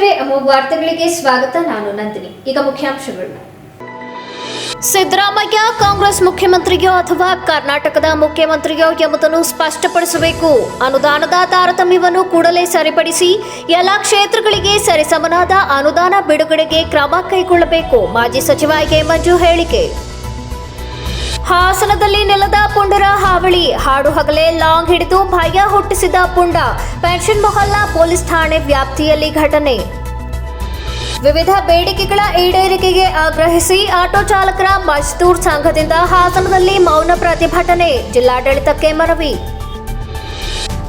ವೀಕ್ಷಕರೇ ವಾರ್ತೆಗಳಿಗೆ ಸ್ವಾಗತ. ನಾನು ನಂದಿನಿ. ಈಗ ಮುಖ್ಯಾಂಶಗಳು. ಸಿದ್ದರಾಮಯ್ಯ ಕಾಂಗ್ರೆಸ್ ಮುಖ್ಯಮಂತ್ರಿಯೋ ಅಥವಾ ಕರ್ನಾಟಕದ ಮುಖ್ಯಮಂತ್ರಿಯೋ ಎಂಬುದನ್ನು ಸ್ಪಷ್ಟಪಡಿಸಬೇಕು. ಅನುದಾನದ ತಾರತಮ್ಯವನ್ನು ಕೂಡಲೇ ಸರಿಪಡಿಸಿ ಎಲ್ಲ ಕ್ಷೇತ್ರಗಳಿಗೆ ಸರಿಸಮನಾದ ಅನುದಾನ ಬಿಡುಗಡೆಗೆ ಕ್ರಮ ಕೈಗೊಳ್ಳಬೇಕು. ಮಾಜಿ ಸಚಿವ ಎ ಮಂಜು ಹೇಳಿಕೆ. ಹಾಸನದಲ್ಲಿ ನೆಲದ ಪುಂಡರ ಹಾವಳಿ. ಹಾಡು ಹಗಲೇ ಲಾಂಗ್ ಹಿಡಿದು ಭಯ ಹುಟ್ಟಿಸಿದ ಪುಂಡ. ಪೆನ್ಷನ್ ಮೊಹಲ್ಲಾ ಪೊಲೀಸ್ ಠಾಣೆ ವ್ಯಾಪ್ತಿಯಲ್ಲಿ ಘಟನೆ. ವಿವಿಧ ಬೇಡಿಕೆಗಳ ಈಡೇರಿಕೆಗೆ ಆಗ್ರಹಿಸಿ ಆಟೋ ಚಾಲಕರ ಮಜ್ದೂರ್ ಸಂಘದಿಂದ ಹಾಸನದಲ್ಲಿ ಮೌನ ಪ್ರತಿಭಟನೆ. ಜಿಲ್ಲಾಡಳಿತಕ್ಕೆ ಮನವಿ.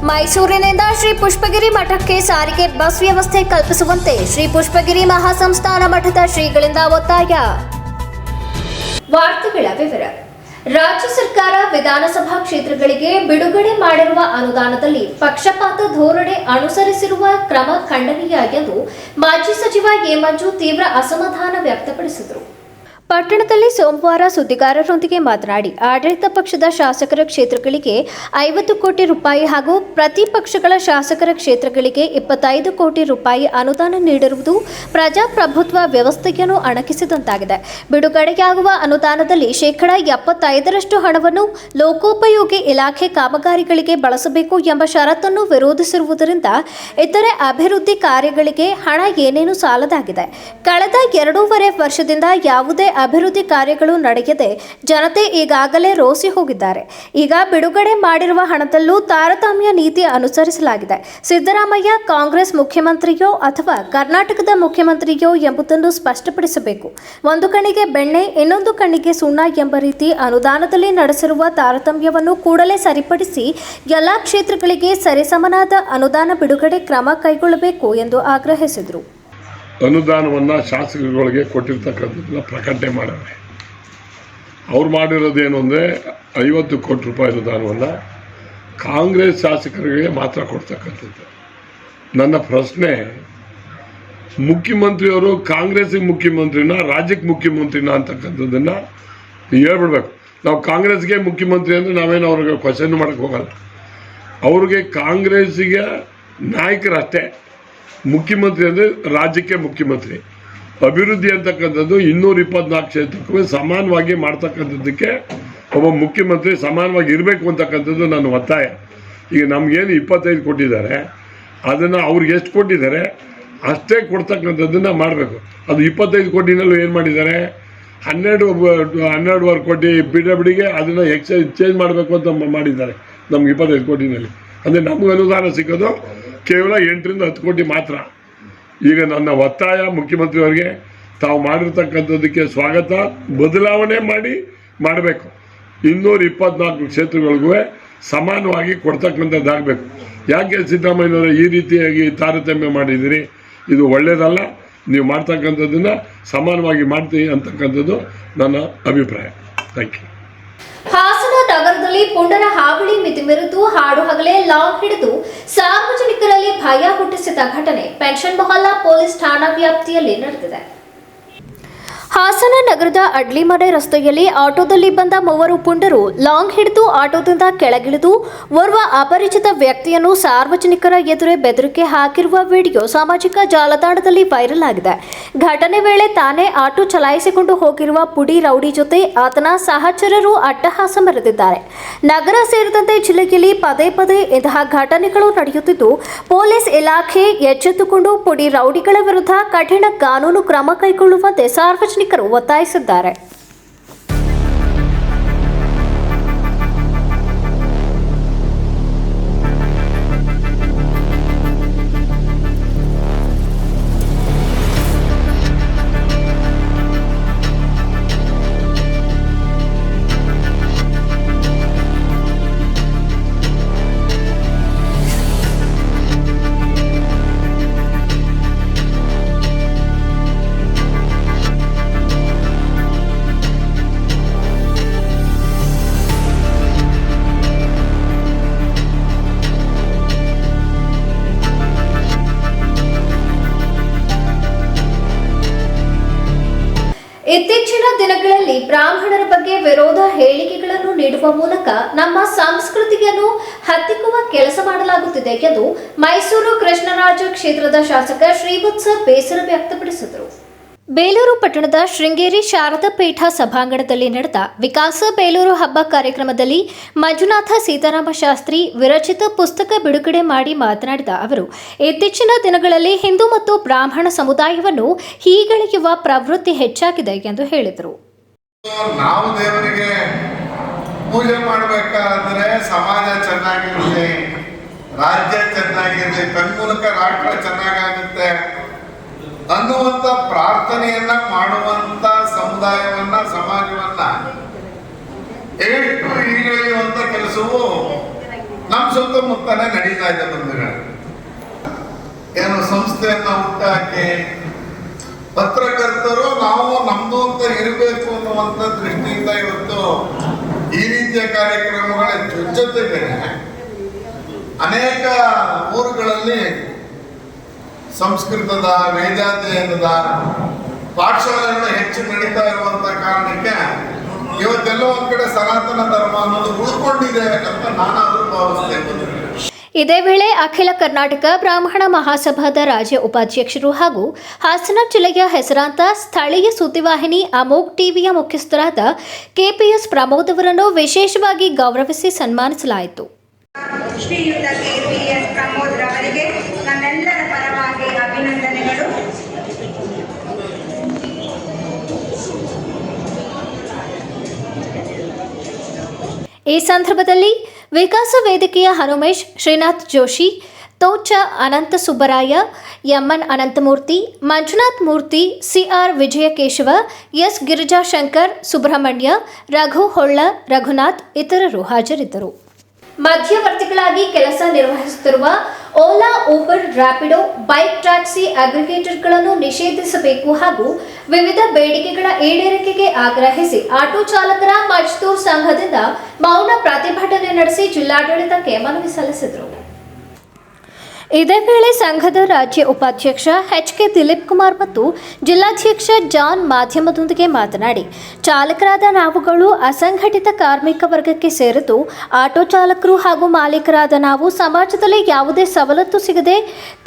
ಮೈಸೂರಿನಿಂದ ಶ್ರೀ ಪುಷ್ಪಗಿರಿ ಮಠಕ್ಕೆ ಸಾರಿಗೆ ಬಸ್ ವ್ಯವಸ್ಥೆ ಕಲ್ಪಿಸುವಂತೆ ಶ್ರೀ ಪುಷ್ಪಗಿರಿ ಮಹಾಸಂಸ್ಥಾನ ಮಠದ ಶ್ರೀಗಳಿಂದ ಒತ್ತಾಯ. ವಾರ್ತೆಗಳ ವಿವರ. ರಾಜ್ಯ ಸರ್ಕಾರ ವಿಧಾನಸಭಾ ಕ್ಷೇತ್ರಗಳಿಗೆ ಬಿಡುಗಡೆ ಮಾಡಿರುವ ಅನುದಾನದಲ್ಲಿ ಪಕ್ಷಪಾತ ಧೋರಣೆ ಅನುಸರಿಸಿರುವ ಕ್ರಮ ಖಂಡನೀಯ ಎಂದು ಮಾಜಿ ಸಚಿವ ಎ ತೀವ್ರ ಅಸಮಾಧಾನ ವ್ಯಕ್ತಪಡಿಸಿದರು. ಪಟ್ಟಣದಲ್ಲಿ ಸೋಮವಾರ ಸುದ್ದಿಗಾರರೊಂದಿಗೆ ಮಾತನಾಡಿ, ಆಡಳಿತ ಪಕ್ಷದ ಶಾಸಕರ ಕ್ಷೇತ್ರಗಳಿಗೆ ಐವತ್ತು ಕೋಟಿ ರೂಪಾಯಿ ಹಾಗೂ ಪ್ರತಿಪಕ್ಷಗಳ ಶಾಸಕರ ಕ್ಷೇತ್ರಗಳಿಗೆ ಇಪ್ಪತ್ತೈದು ಕೋಟಿ ರೂಪಾಯಿ ಅನುದಾನ ನೀಡಿರುವುದು ಪ್ರಜಾಪ್ರಭುತ್ವ ವ್ಯವಸ್ಥೆಯನ್ನು ಅಣಕಿಸಿದಂತಾಗಿದೆ. ಬಿಡುಗಡೆಯಾಗುವ ಅನುದಾನದಲ್ಲಿ ಶೇಕಡಾ ಎಪ್ಪತ್ತೈದರಷ್ಟು ಹಣವನ್ನು ಲೋಕೋಪಯೋಗಿ ಇಲಾಖೆ ಕಾಮಗಾರಿಗಳಿಗೆ ಬಳಸಬೇಕು ಎಂಬ ಷರತ್ತನ್ನು ವಿರೋಧಿಸಿರುವುದರಿಂದ ಇತರೆ ಅಭಿವೃದ್ಧಿ ಕಾರ್ಯಗಳಿಗೆ ಹಣ ಏನೇನು ಸಾಲದಾಗಿದೆ. ಕಳೆದ ಎರಡೂವರೆ ವರ್ಷದಿಂದ ಯಾವುದೇ ಅಭಿವೃದ್ಧಿ ಕಾರ್ಯಗಳು ನಡೆಯದೆ ಜನತೆ ಈಗಾಗಲೇ ರೋಸಿ ಹೋಗಿದ್ದಾರೆ. ಈಗ ಬಿಡುಗಡೆ ಮಾಡಿರುವ ಹಣದಲ್ಲೂ ತಾರತಮ್ಯ ನೀತಿ ಅನುಸರಿಸಲಾಗಿದೆ. ಸಿದ್ದರಾಮಯ್ಯ ಕಾಂಗ್ರೆಸ್ ಮುಖ್ಯಮಂತ್ರಿಯೋ ಅಥವಾ ಕರ್ನಾಟಕದ ಮುಖ್ಯಮಂತ್ರಿಯೋ ಎಂಬುದನ್ನು ಸ್ಪಷ್ಟಪಡಿಸಬೇಕು. ಒಂದು ಕಣ್ಣಿಗೆ ಬೆಣ್ಣೆ, ಇನ್ನೊಂದು ಕಣ್ಣಿಗೆ ಸುಣ್ಣ ಎಂಬ ರೀತಿ ಅನುದಾನದಲ್ಲಿ ನಡೆಸಿರುವ ತಾರತಮ್ಯವನ್ನು ಕೂಡಲೇ ಸರಿಪಡಿಸಿ ಎಲ್ಲ ಕ್ಷೇತ್ರಗಳಿಗೆ ಸರಿಸಮನಾದ ಅನುದಾನ ಬಿಡುಗಡೆ ಕ್ರಮ ಕೈಗೊಳ್ಳಬೇಕು ಎಂದು ಆಗ್ರಹಿಸಿದರು. ಅನುದಾನವನ್ನು ಶಾಸಕರುಗಳಿಗೆ ಕೊಟ್ಟಿರ್ತಕ್ಕಂಥದ್ದನ್ನ ಪ್ರಕಟಣೆ ಮಾಡವ್ರೆ ಅವ್ರು ಮಾಡಿರೋದೇನು ಅಂದರೆ ಐವತ್ತು ಕೋಟಿ ರೂಪಾಯಿ ಅನುದಾನವನ್ನು ಕಾಂಗ್ರೆಸ್ ಶಾಸಕರಿಗೆ ಮಾತ್ರ ಕೊಡ್ತಕ್ಕಂಥದ್ದು. ನನ್ನ ಪ್ರಶ್ನೆ, ಮುಖ್ಯಮಂತ್ರಿಯವರು ಕಾಂಗ್ರೆಸ್ಸಿಗೆ ಮುಖ್ಯಮಂತ್ರಿನ, ರಾಜ್ಯಕ್ಕೆ ಮುಖ್ಯಮಂತ್ರಿನ ಅಂತಕ್ಕಂಥದ್ದನ್ನು ಹೇಳ್ಬಿಡ್ಬೇಕು. ನಾವು ಕಾಂಗ್ರೆಸ್ಗೆ ಮುಖ್ಯಮಂತ್ರಿ ಅಂದರೆ ನಾವೇನು ಅವ್ರಿಗೆ ಕ್ವಶನ್ ಮಾಡೋಕ್ಕೆ ಹೋಗಲ್ಲ. ಅವ್ರಿಗೆ ಕಾಂಗ್ರೆಸ್ಸಿಗೆ ನಾಯಕರಷ್ಟೇ. ಮುಖ್ಯಮಂತ್ರಿ ಅಂದರೆ ರಾಜ್ಯಕ್ಕೆ ಮುಖ್ಯಮಂತ್ರಿ. ಅಭಿವೃದ್ಧಿ ಅಂತಕ್ಕಂಥದ್ದು ಇನ್ನೂರ ಇಪ್ಪತ್ನಾಲ್ಕು ಕ್ಷೇತ್ರಕ್ಕೂ ಸಮಾನವಾಗಿ ಮಾಡ್ತಕ್ಕಂಥದ್ದಕ್ಕೆ ಒಬ್ಬ ಮುಖ್ಯಮಂತ್ರಿ ಸಮಾನವಾಗಿ ಇರಬೇಕು ಅಂತಕ್ಕಂಥದ್ದು ನನ್ನ ಒತ್ತಾಯ. ಈಗ ನಮಗೇನು ಇಪ್ಪತ್ತೈದು ಕೊಟ್ಟಿದ್ದಾರೆ. ಅದನ್ನು ಅವ್ರಿಗೆ ಎಷ್ಟು ಕೊಟ್ಟಿದ್ದಾರೆ, ಅಷ್ಟೇ ಕೊಡ್ತಕ್ಕಂಥದ್ದನ್ನು ಮಾಡಬೇಕು. ಅದು ಇಪ್ಪತ್ತೈದು ಕೋಟಿನಲ್ಲೂ ಏನು ಮಾಡಿದ್ದಾರೆ? ಹನ್ನೆರಡು, ಹನ್ನೆರಡುವರೆ ಕೋಟಿ ಪಿ ಬಿಡಿಗೆ ಅದನ್ನು ಎಕ್ಸ್ಚೇಂಜ್ ಚೇಂಜ್ ಮಾಡಬೇಕು ಅಂತ ಮಾಡಿದ್ದಾರೆ ನಮ್ಗೆ ಇಪ್ಪತ್ತೈದು ಕೋಟಿನಲ್ಲಿ. ಅಂದರೆ ನಮ್ಗೆ ಅನುದಾನ ಸಿಗೋದು ಕೇವಲ ಎಂಟರಿಂದ ಹತ್ತು ಕೋಟಿ ಮಾತ್ರ. ಈಗ ನನ್ನ ಒತ್ತಾಯ ಮುಖ್ಯಮಂತ್ರಿಯವರಿಗೆ, ತಾವು ಮಾಡಿರ್ತಕ್ಕಂಥದ್ದಕ್ಕೆ ಸ್ವಾಗತ, ಬದಲಾವಣೆ ಮಾಡಿ ಮಾಡಬೇಕು. ಇನ್ನೂರ ಇಪ್ಪತ್ನಾಲ್ಕು ಕ್ಷೇತ್ರಗಳಿಗೂ ಸಮಾನವಾಗಿ ಕೊಡ್ತಕ್ಕಂಥದ್ದಾಗಬೇಕು. ಯಾಕೆ ಸಿದ್ದರಾಮಯ್ಯನವರು ಈ ರೀತಿಯಾಗಿ ತಾರತಮ್ಯ ಮಾಡಿದ್ದೀರಿ? ಇದು ಒಳ್ಳೆಯದಲ್ಲ ನೀವು ಮಾಡ್ತಕ್ಕಂಥದ್ದನ್ನು ಸಮಾನವಾಗಿ ಮಾಡ್ತೀವಿ ಅಂತಕ್ಕಂಥದ್ದು ನನ್ನ ಅಭಿಪ್ರಾಯ. ಥ್ಯಾಂಕ್ ಯು ಹಾಸನ ನಗರದಲ್ಲಿ ಪುಂಡರ ಹಾವಳಿ ಮಿತಿಮೀರಿದ್ದು ಹಾಡು ಹಗಲೇ ಲಾಂಗ್ ಹಿಡಿದು ಸಾರ್ವಜನಿಕರಲ್ಲಿ ಭಯ ಹುಟ್ಟಿಸಿದ ಘಟನೆ ಪೆನ್ಷನ್ ಮೊಹಲ್ಲಾ ಪೊಲೀಸ್ ಠಾಣಾ ವ್ಯಾಪ್ತಿಯಲ್ಲಿ ನಡೆದಿದೆ. ಹಾಸನ ನಗರದ ಅಡ್ಲಿಮನೆ ರಸ್ತೆಯಲ್ಲಿ ಆಟೋದಲ್ಲಿ ಬಂದ ಮೂವರು ಪುಂಡರು ಲಾಂಗ್ ಹಿಡಿದು ಆಟೋದಿಂದ ಕೆಳಗಿಳಿದು ಓರ್ವ ಅಪರಿಚಿತ ವ್ಯಕ್ತಿಯನ್ನು ಸಾರ್ವಜನಿಕರ ಎದುರೇ ಬೆದರಿಕೆ ಹಾಕಿರುವ ವಿಡಿಯೋ ಸಾಮಾಜಿಕ ಜಾಲತಾಣದಲ್ಲಿ ವೈರಲ್ ಆಗಿದೆ. ಘಟನೆ ವೇಳೆ ತಾನೇ ಆಟೋ ಚಲಾಯಿಸಿಕೊಂಡು ಹೋಗಿರುವ ಪುಡಿ ರೌಡಿ ಜೊತೆ ಆತನ ಸಹಚರರು ಅಟ್ಟಹಾಸ ಮೆರೆದಿದ್ದಾರೆ. ನಗರ ಸೇರಿದಂತೆ ಜಿಲ್ಲೆಯಲ್ಲಿ ಪದೇ ಪದೇ ಇಂತಹ ಘಟನೆಗಳು ನಡೆಯುತ್ತಿದ್ದು, ಪೊಲೀಸ್ ಇಲಾಖೆ ಎಚ್ಚೆತ್ತುಕೊಂಡು ಪುಡಿ ರೌಡಿಗಳ ವಿರುದ್ಧ ಕಠಿಣ ಕಾನೂನು ಕ್ರಮ ಕೈಗೊಳ್ಳುವಂತೆ ಸಾರ್ವಜನಿಕರು ಒತ್ತಾಯಿಸಿದ್ದಾರೆ. ನೀಡುವ ಮೂಲಕ ನಮ್ಮ ಸಂಸ್ಕೃತಿಯನ್ನು ಹತ್ತಿಕ್ಕುವ ಕೆಲಸ ಮಾಡಲಾಗುತ್ತಿದೆ ಎಂದು ಮೈಸೂರು ಕೃಷ್ಣರಾಜ ಕ್ಷೇತ್ರದ ಶಾಸಕ ಶ್ರೀವತ್ಸ ಬೇಸರ ವ್ಯಕ್ತಪಡಿಸಿದರು. ಬೇಲೂರು ಪಟ್ಟಣದ ಶೃಂಗೇರಿ ಶಾರದಾ ಪೀಠ ಸಭಾಂಗಣದಲ್ಲಿ ನಡೆದ ವಿಕಾಸ ಬೇಲೂರು ಹಬ್ಬ ಕಾರ್ಯಕ್ರಮದಲ್ಲಿ ಮಂಜುನಾಥ ಸೀತಾರಾಮ ಶಾಸ್ತ್ರಿ ವಿರಚಿತ ಪುಸ್ತಕ ಬಿಡುಗಡೆ ಮಾಡಿ ಮಾತನಾಡಿದ ಅವರು, ಇತ್ತೀಚಿನ ದಿನಗಳಲ್ಲಿ ಹಿಂದೂ ಮತ್ತು ಬ್ರಾಹ್ಮಣ ಸಮುದಾಯವನ್ನು ಹೀಗಳಿಯುವ ಪ್ರವೃತ್ತಿ ಹೆಚ್ಚಾಗಿದೆ ಎಂದು ಹೇಳಿದರು. ಪೂಜೆ ಮಾಡಬೇಕಾದ್ರೆ ಸಮಾಜ ಚೆನ್ನಾಗಿರಲಿ ರಾಜ್ಯ ಚೆನ್ನಾಗಿರಲಿ ತನ್ಮೂಲಕ ರಾಷ್ಟ್ರ ಚೆನ್ನಾಗಾಗುತ್ತೆ ಅನ್ನುವಂತ ಪ್ರಾರ್ಥನೆಯನ್ನ ಮಾಡುವಂತ ಸಮುದಾಯವನ್ನ, ಸಮಾಜವನ್ನ ಎಷ್ಟು ಈಗಳೆಯುವಂತ ಕೆಲಸವು ನಮ್ಮ ಸುತ್ತಮುತ್ತಲೇ ನಡೀತಾ ಇದೆ ಬಂಧುಗಳು. ಏನು ಸಂಸ್ಥೆಯನ್ನ ಹುಟ್ಟಾಕಿ ಪತ್ರಕರ್ತರು ನಾವು ನಮ್ದು ಅಂತ ಇರಬೇಕು ಅನ್ನುವಂಥ ದೃಷ್ಟಿಯಿಂದ ಇವತ್ತು ಈ ರೀತಿಯ ಕಾರ್ಯಕ್ರಮಗಳ ಜೊತೆಗೆ ಅನೇಕ ಊರುಗಳಲ್ಲಿ ಸಂಸ್ಕೃತದ, ವೇದಾಧ್ಯಯನದ ಪಾಠಶಾಲೆಗಳು ಹೆಚ್ಚು ನಡೀತಾ ಇರುವಂತ ಕಾರಣಕ್ಕೆ ಇವತ್ತೆಲ್ಲ ಒಂದ್ ಕಡೆ ಸನಾತನ ಧರ್ಮ ಅನ್ನೋದು ಉಳ್ಕೊಂಡಿದೆ ಅಂತ ನಾನಾದ್ರೂ ಭಾವಿಸ್ತೇನೆ ಇದೇ ವೇಳೆ ಅಖಿಲ ಕರ್ನಾಟಕ ಬ್ರಾಹ್ಮಣ ಮಹಾಸಭಾದ ರಾಜ್ಯ ಉಪಾಧ್ಯಕ್ಷರು ಹಾಗೂ ಹಾಸನ ಜಿಲ್ಲೆಯ ಹೆಸರಾಂತ ಸ್ಥಳೀಯ ಸುದ್ದಿವಾಹಿನಿ ಅಮೋಕ್ ಟಿವಿಯ ಮುಖ್ಯಸ್ಥರಾದ ಕೆಪಿಎಸ್ ಪ್ರಮೋದ್ ಅವರನ್ನು ವಿಶೇಷವಾಗಿ ಗೌರವಿಸಿ ಸನ್ಮಾನಿಸಲಾಯಿತು. ಶ್ರೀಯುತ ಕೆ ಪಿ ಎಸ್ ಪ್ರಮೋದ್ ರವರಿಗೆ ನಮ್ಮೆಲ್ಲರ ಪರವಾಗಿ ಅಭಿನಂದನೆಗಳು. ಈ ಸಂದರ್ಭದಲ್ಲಿ ವಿಕಾಸ ವೇದಿಕೆಯ Hanumesh, Srinath Joshi, ತೋಚ Anantha Subbaraya MN Ananthamurthy, Manjunath Murthy CR Vijayakeshava, S Girijashankar, Subrahmanya, Raghu Holla, Raghunath ಇತರರು ಹಾಜರಿದ್ದರು. ಮಧ್ಯವರ್ತಿಗಳಾಗಿ ಕೆಲಸ ನಿರ್ವಹಿಸುತ್ತಿರುವ Ola Uber Rapido bike taxi ಅಗ್ರಿಗೇಟರ್ಗಳನ್ನು ನಿಷೇಧಿಸಬೇಕು ಹಾಗೂ ವಿವಿಧ ಬೇಡಿಕೆಗಳ ಈಡೇರಿಕೆಗೆ ಆಗ್ರಹಿಸಿ ಆಟೋ ಚಾಲಕರ ಮಜ್ದೂರ್ ಸಂಘದಿಂದ ಮೌನ ಪ್ರತಿಭಟನೆ ನಡೆಸಿ ಜಿಲ್ಲಾಡಳಿತಕ್ಕೆ ಮನವಿ ಸಲ್ಲಿಸಿದರು. ಇದೇ ವೇಳೆ ಸಂಘದ ರಾಜ್ಯ ಉಪಾಧ್ಯಕ್ಷ ಎಚ್ ಕೆ ದಿಲೀಪ್ ಕುಮಾರ್ ಮತ್ತು ಜಿಲ್ಲಾಧ್ಯಕ್ಷ ಜಾನ್ ಮಾಧ್ಯಮದೊಂದಿಗೆ ಮಾತನಾಡಿ, ಚಾಲಕರಾದ ನಾವುಗಳು ಅಸಂಘಟಿತ ಕಾರ್ಮಿಕ ವರ್ಗಕ್ಕೆ ಸೇರಿದ್ದು, ಆಟೋ ಚಾಲಕರು ಹಾಗೂ ಮಾಲೀಕರಾದ ನಾವು ಸಮಾಜದಲ್ಲಿ ಯಾವುದೇ ಸವಲತ್ತು ಸಿಗದೆ,